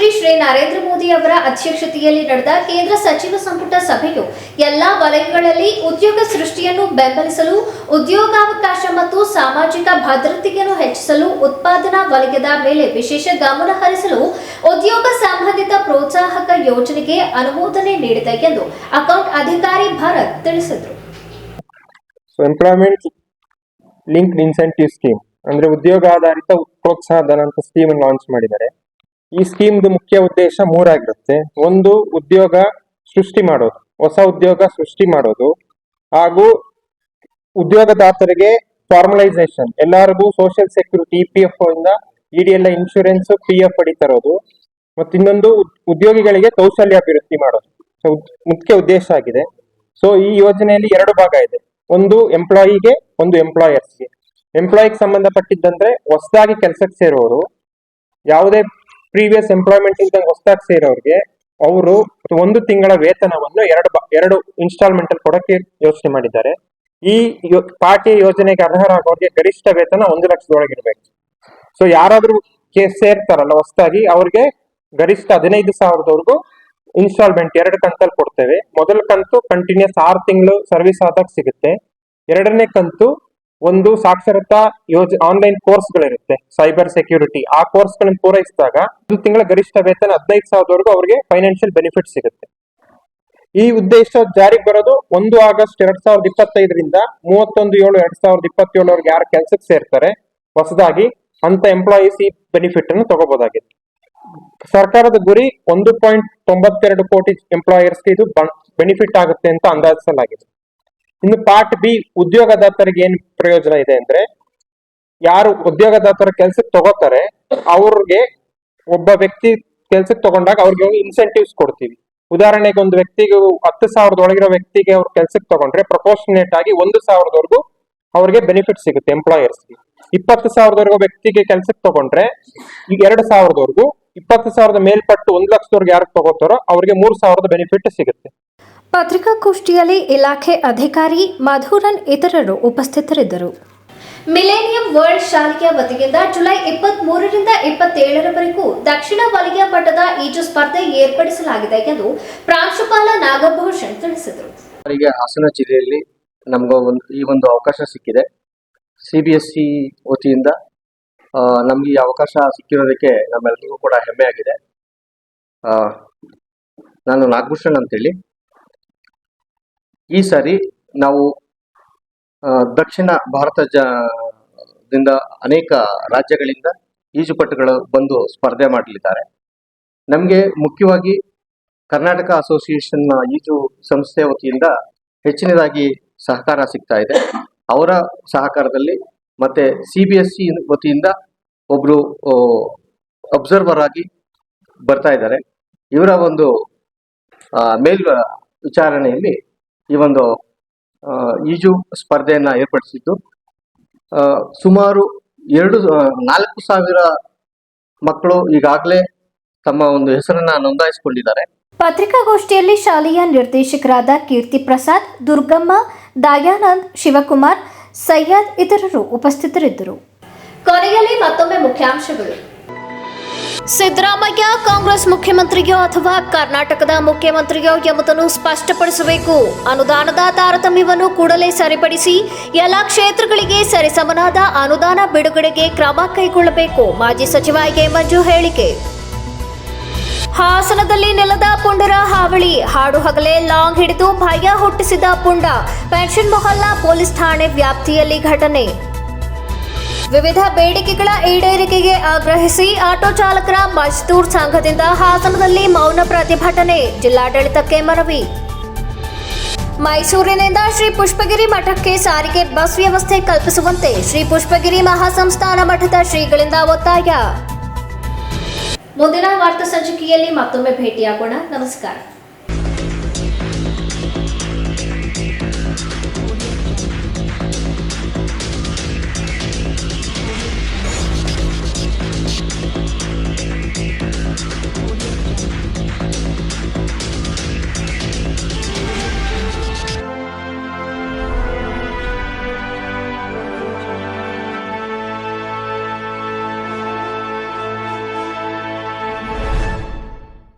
ಪ್ರಧಾನಮಂತ್ರಿ ಶ್ರೀ ನರೇಂದ್ರ ಮೋದಿ ಅವರ ಅಧ್ಯಕ್ಷತೆಯಲ್ಲಿ ನಡೆದ ಕೇಂದ್ರ ಸಚಿವ ಸಂಪುಟ ಸಭೆಯು ಎಲ್ಲಾ ವಲಯಗಳಲ್ಲಿ ಉದ್ಯೋಗ ಸೃಷ್ಟಿಯನ್ನು ಬೆಂಬಲಿಸಲು, ಉದ್ಯೋಗಾವಕಾಶ ಮತ್ತು ಸಾಮಾಜಿಕ ಭದ್ರತೆಯನ್ನು ಹೆಚ್ಚಿಸಲು ಉತ್ಪಾದನಾ ವಲಯದ ಮೇಲೆ ವಿಶೇಷ ಗಮನ ಹರಿಸಲು ಉದ್ಯೋಗ ಸಂಬಂಧಿತ ಪ್ರೋತ್ಸಾಹಕ ಯೋಜನೆಗೆ ಅನುಮೋದನೆ ನೀಡಿದೆ ಎಂದು ಅಕೌಂಟ್ ಅಧಿಕಾರಿ ಭರತ್ ತಿಳಿಸಿದರು. ಎಂಪ್ಲಾಯ್ಮೆಂಟ್ ಲಿಂಕ್ಡ್ ಇನ್ಸೆಂಟಿವ್ ಸ್ಕೀಮ್ ಅಂದ್ರೆ ಉದ್ಯೋಗ ಆಧಾರಿತ ಪ್ರೋತ್ಸಾಹ ಧನ ಅಂತ ಸ್ಕೀಮ್ ಲಾಂಚ್ ಮಾಡಿದ್ದಾರೆ. ಈ ಸ್ಕೀಮ್ದು ಮುಖ್ಯ ಉದ್ದೇಶ ಮೂರಾಗಿರುತ್ತೆ. ಒಂದು, ಉದ್ಯೋಗ ಸೃಷ್ಟಿ ಮಾಡೋದು. ಹೊಸ ಉದ್ಯೋಗ ಸೃಷ್ಟಿ ಮಾಡೋದು. ಹಾಗೂ ಉದ್ಯೋಗದಾತರಿಗೆ ಫಾರ್ಮಲೈಸೇಷನ್ ಎಲ್ಲರಿಗೂ social security E P F ಇಂದ ಇಡಿ ಎಲ್ಲ ಇನ್ಶೂರೆನ್ಸ್ ಪಿ ಎಫ್ ತರೋದು ಮತ್ತು ಇನ್ನೊಂದು ಉದ್ಯೋಗಿಗಳಿಗೆ ಉದ್ಯೋಗಿಗಳಿಗೆ ಕೌಶಲ್ಯಾಭಿವೃದ್ಧಿ ಮಾಡೋದು. ಮುಖ್ಯ ಉದ್ದೇಶ ಆಗಿದೆ. ಸೊ ಈ ಯೋಜನೆಯಲ್ಲಿ ಎರಡು ಭಾಗ ಇದೆ. ಒಂದು ಎಂಪ್ಲಾಯಿಗೆ ಒಂದು ಎಂಪ್ಲಾಯರ್ಸ್ಗೆ ಎಂಪ್ಲಾಯಿಗೆ ಸಂಬಂಧಪಟ್ಟಿದ್ದಂದ್ರೆ ಹೊಸದಾಗಿ ಕೆಲಸಕ್ಕೆ ಸೇರೋರು. ಯಾವುದೇ ಪ್ರೀವಿಯಸ್ ಎಂಪ್ಲಾಯ್ಮೆಂಟ್ ಇದ್ದಂಗೆ ಹೊಸದಾಗಿ ಸೇರೋರಿಗೆ, ಅವರು ಒಂದು ತಿಂಗಳ ವೇತನವನ್ನು ಎರಡು ಎರಡು ಇನ್ಸ್ಟಾಲ್ಮೆಂಟ್ ಅಲ್ಲಿ ಕೊಡಕ್ಕೆ ಯೋಚನೆ ಮಾಡಿದ್ದಾರೆ. ಈ ಪಾರ್ಟಿ ಯೋಜನೆಗೆ ಅರ್ಹರಾಗೋರಿಗೆ ಗರಿಷ್ಠ ವೇತನ ಒಂದು ಲಕ್ಷದೊಳಗಿರ್ಬೇಕು ಸೊ ಯಾರಾದ್ರೂ ಸೇರ್ತಾರಲ್ಲ ಹೊಸದಾಗಿ, ಅವ್ರಿಗೆ ಗರಿಷ್ಠ ಹದಿನೈದು ಸಾವಿರದವರೆಗೂ ಇನ್ಸ್ಟಾಲ್ಮೆಂಟ್ ಎರಡು ಕಂತಲ್ಲಿ ಕೊಡ್ತೇವೆ. ಮೊದಲ ಕಂತು ಕಂಟಿನ್ಯೂಸ್ ಆರು ತಿಂಗಳು ಸರ್ವಿಸ್ ಆದಾಗ ಸಿಗುತ್ತೆ. ಎರಡನೇ ಕಂತು ಒಂದು ಸಾಕ್ಷರತಾ ಯೋಜ ಆನ್ಲೈನ್ ಕೋರ್ಸ್ಗಳಿರುತ್ತೆ ಸೈಬರ್ ಸೆಕ್ಯೂರಿಟಿ ಆ ಕೋರ್ಸ್ಗಳನ್ನು ಪೂರೈಸಿದಾಗ ಒಂದು ತಿಂಗಳ ಗರಿಷ್ಠ ವೇತನ ಹದಿನೈದು ಸಾವಿರದವರೆಗೂ ಅವರಿಗೆ ಫೈನಾನ್ಷಿಯಲ್ ಬೆನಿಫಿಟ್ ಸಿಗುತ್ತೆ. ಈ ಉದ್ದೇಶ ಜಾರಿಗೆ ಬರೋದು ಒಂದು ಆಗಸ್ಟ್ ಎರಡ್ ಸಾವಿರದ ಇಪ್ಪತ್ತೈದರಿಂದ ಮೂವತ್ತೊಂದು ಏಳು ಎರಡ್ ಸಾವಿರದ ಇಪ್ಪತ್ತೇಳವರೆಗೆ ಯಾರು ಕೆಲಸಕ್ಕೆ ಸೇರ್ತಾರೆ, ಹೊಸದಾಗಿ ಅಂತ ಎಂಪ್ಲಾಯೀಸ್ ಈ ಬೆನಿಫಿಟ್ ಅನ್ನು ತಗೋಬಹುದಾಗಿದೆ ಸರ್ಕಾರದ ಗುರಿ ಒಂದು ಪಾಯಿಂಟ್ ತೊಂಬತ್ತೆರಡು ಕೋಟಿ ಎಂಪ್ಲಾಯರ್ಸ್ಗೆ ಇದು ಬೆನಿಫಿಟ್ ಆಗುತ್ತೆ ಅಂತ ಅಂದಾಜಿಸಲಾಗಿದೆ. ಇನ್ನು ಪಾರ್ಟ್ ಬಿ ಉದ್ಯೋಗದಾತರಿಗೆ ಏನ್ ಪ್ರಯೋಜನ ಇದೆ ಅಂದ್ರೆ, ಯಾರು ಉದ್ಯೋಗದಾತರ ಕೆಲ್ಸಕ್ಕೆ ತಗೋತಾರೆ, ಅವ್ರಿಗೆ ಒಬ್ಬ ವ್ಯಕ್ತಿ ಕೆಲ್ಸಕ್ಕೆ ತಗೊಂಡಾಗ ಅವ್ರಿಗೆ ಇನ್ಸೆಂಟಿವ್ಸ್ ಕೊಡ್ತೀವಿ. ಉದಾಹರಣೆಗೆ ಒಂದು ವ್ಯಕ್ತಿಗೆ ಹತ್ತು ಸಾವಿರದ ಒಳಗಿರೋ ವ್ಯಕ್ತಿಗೆ ಅವ್ರ ಕೆಲ್ಸಕ್ಕೆ ತಗೊಂಡ್ರೆ ಪ್ರಪೋರ್ಷನೇಟ್ ಆಗಿ ಒಂದು ಸಾವಿರದವರೆಗೂ ಅವ್ರಿಗೆ ಬೆನಿಫಿಟ್ ಸಿಗುತ್ತೆ ಎಂಪ್ಲಾಯರ್ಸ್ಗೆ ಇಪ್ಪತ್ತು ಸಾವಿರದವರೆಗೂ ವ್ಯಕ್ತಿಗೆ ಕೆಲ್ಸಕ್ಕೆ ತಗೊಂಡ್ರೆ ಈಗ ಎರಡು ಸಾವಿರದವರೆಗೂ, ಇಪ್ಪತ್ತು ಸಾವಿರದ ಮೇಲ್ಪಟ್ಟು ಒಂದು ಲಕ್ಷದವರೆಗೆ ಯಾರು ತಗೋತಾರೋ ಅವ್ರಿಗೆ ಮೂರು ಸಾವಿರದ ಬೆನಿಫಿಟ್ ಸಿಗುತ್ತೆ. ಪತ್ರಿಕಾಗೋಷ್ಠಿಯಲ್ಲಿ ಇಲಾಖೆ ಅಧಿಕಾರಿ ಮಧುರನ್ ಇತರರು ಉಪಸ್ಥಿತರಿದ್ದರು. ಮಿಲೇನಿಯಂ ವರ್ಲ್ಡ್ ಶಾಲೆಯ ವತಿಯಿಂದ ಜುಲೈ ಇಪ್ಪತ್ತ್ ಮೂರರಿಂದ ಇಪ್ಪತ್ತೇಳರವರೆಗೂ ದಕ್ಷಿಣ ವಲಯ ಮಟ್ಟದ ಈಜು ಸ್ಪರ್ಧೆ ಏರ್ಪಡಿಸಲಾಗಿದೆ ಎಂದು ಪ್ರಾಂಶುಪಾಲ ನಾಗಭೂಷಣ್ ತಿಳಿಸಿದರು. ಅವರಿಗೆ ಹಾಸನ ಜಿಲ್ಲೆಯಲ್ಲಿ ನಮ್ಗೆ ಒಂದು ಈ ಒಂದು ಅವಕಾಶ ಸಿಕ್ಕಿದೆ. ಸಿ ಬಿ ಎಸ್ ಸಿ ವತಿಯಿಂದ ನಮಗೆ ಈ ಅವಕಾಶ ಸಿಕ್ಕಿರೋದಕ್ಕೆ ನಮ್ಮೆಲ್ಲರಿಗೂ ಕೂಡ ಹೆಮ್ಮೆಯಾಗಿದೆ. ನಾನು ನಾಗಭೂಷಣ್ ಅಂತೇಳಿ. ಈ ಸಾರಿ ನಾವು ದಕ್ಷಿಣ ಭಾರತ ದಿಂದ ಅನೇಕ ರಾಜ್ಯಗಳಿಂದ ಈಜುಪಟುಗಳು ಬಂದು ಸ್ಪರ್ಧೆ ಮಾಡಲಿದ್ದಾರೆ. ನಮಗೆ ಮುಖ್ಯವಾಗಿ ಕರ್ನಾಟಕ ಅಸೋಸಿಯೇಷನ್ ಈಜು ಸಂಸ್ಥೆ ವತಿಯಿಂದ ಹೆಚ್ಚಿನದಾಗಿ ಸಹಕಾರ ಸಿಗ್ತಾ ಇದೆ. ಅವರ ಸಹಕಾರದಲ್ಲಿ ಮತ್ತೆ ಸಿ ಬಿ ಎಸ್ ಸಿ ವತಿಯಿಂದ ಒಬ್ರು ಅಬ್ಸರ್ವರ್ ಆಗಿ ಬರ್ತಾ ಇದ್ದಾರೆ. ಇವರ ಒಂದು ಮೇಲ್ ವಿಚಾರಣೆಯಲ್ಲಿ ಈ ಒಂದು ಈಜು ಸ್ಪರ್ಧೆಯನ್ನ ಏರ್ಪಡಿಸಿದ್ದು. ಆ, ಸುಮಾರು ಎರಡು ನಾಲ್ಕು ಸಾವಿರ ಮಕ್ಕಳು ಈಗಾಗಲೇ ತಮ್ಮ ಒಂದು ಹೆಸರನ್ನ ನೋಂದಾಯಿಸಿಕೊಂಡಿದ್ದಾರೆ. ಪತ್ರಿಕಾಗೋಷ್ಠಿಯಲ್ಲಿ ಶಾಲೆಯ ನಿರ್ದೇಶಕರಾದ ಕೀರ್ತಿ ಪ್ರಸಾದ್ ದುರ್ಗಮ್ಮ ದಯಾನಂದ್ ಶಿವಕುಮಾರ್ ಸಯ್ಯದ್ ಇತರರು ಉಪಸ್ಥಿತರಿದ್ದರು. ಕೊನೆಯಲ್ಲಿ ಮತ್ತೊಮ್ಮೆ ಮುಖ್ಯಾಂಶಗಳು. ಸಿದ್ದರಾಮಯ್ಯ ಕಾಂಗ್ರೆಸ್ ಮುಖ್ಯಮಂತ್ರಿಯೋ ಅಥವಾ ಕರ್ನಾಟಕದ ಮುಖ್ಯಮಂತ್ರಿಯೋ ಎಂಬುದನ್ನು ಸ್ಪಷ್ಟಪಡಿಸಬೇಕು. ಅನುದಾನದ ತಾರತಮ್ಯವನ್ನು ಕೂಡಲೇ ಸರಿಪಡಿಸಿ ಎಲ್ಲ ಕ್ಷೇತ್ರಗಳಿಗೆ ಸರಿಸಮನಾದ ಅನುದಾನ ಬಿಡುಗಡೆಗೆ ಕ್ರಮ ಕೈಗೊಳ್ಳಬೇಕು. ಮಾಜಿ ಸಚಿವ ಎ ಮಂಜು ಹೇಳಿಕೆ. ಹಾಸನದಲ್ಲಿ ನೆಲದ ಪುಂಡರ ಹಾವಳಿ. ಹಾಡು ಹಗಲೇ ಲಾಂಗ್ ಹಿಡಿದು ಭಯ ಹುಟ್ಟಿಸಿದ ಪುಂಡ. ಪೆನ್ಷನ್ ಮೊಹಲ್ಲಾ ಪೊಲೀಸ್ ಠಾಣೆ ವ್ಯಾಪ್ತಿಯಲ್ಲಿ ಘಟನೆ. ವಿವಿಧ ಬೇಡಿಕೆಗಳ ಈಡೇರಿಕೆಗೆ ಆಗ್ರಹಿಸಿ ಆಟೋ ಚಾಲಕರ ಮಜ್ದೂರ್ ಸಂಘದಿಂದ ಹಾಸನದಲ್ಲಿ ಮೌನ ಪ್ರತಿಭಟನೆ. ಜಿಲ್ಲಾಡಳಿತಕ್ಕೆ ಮನವಿ. ಮೈಸೂರಿನಿಂದ ಶ್ರೀ ಪುಷ್ಪಗಿರಿ ಮಠಕ್ಕೆ ಸಾರಿಗೆ ಬಸ್ ವ್ಯವಸ್ಥೆ ಕಲ್ಪಿಸುವಂತೆ ಶ್ರೀ ಪುಷ್ಪಗಿರಿ ಮಹಾಸಂಸ್ಥಾನ ಮಠದ ಶ್ರೀಗಳಿಂದ ಒತ್ತಾಯ. ಮುಂದಿನ ವಾರ್ತಾ ಸಂಚಿಕೆಯಲ್ಲಿ ಮತ್ತೊಮ್ಮೆ ಭೇಟಿಯಾಗೋಣ. ನಮಸ್ಕಾರ.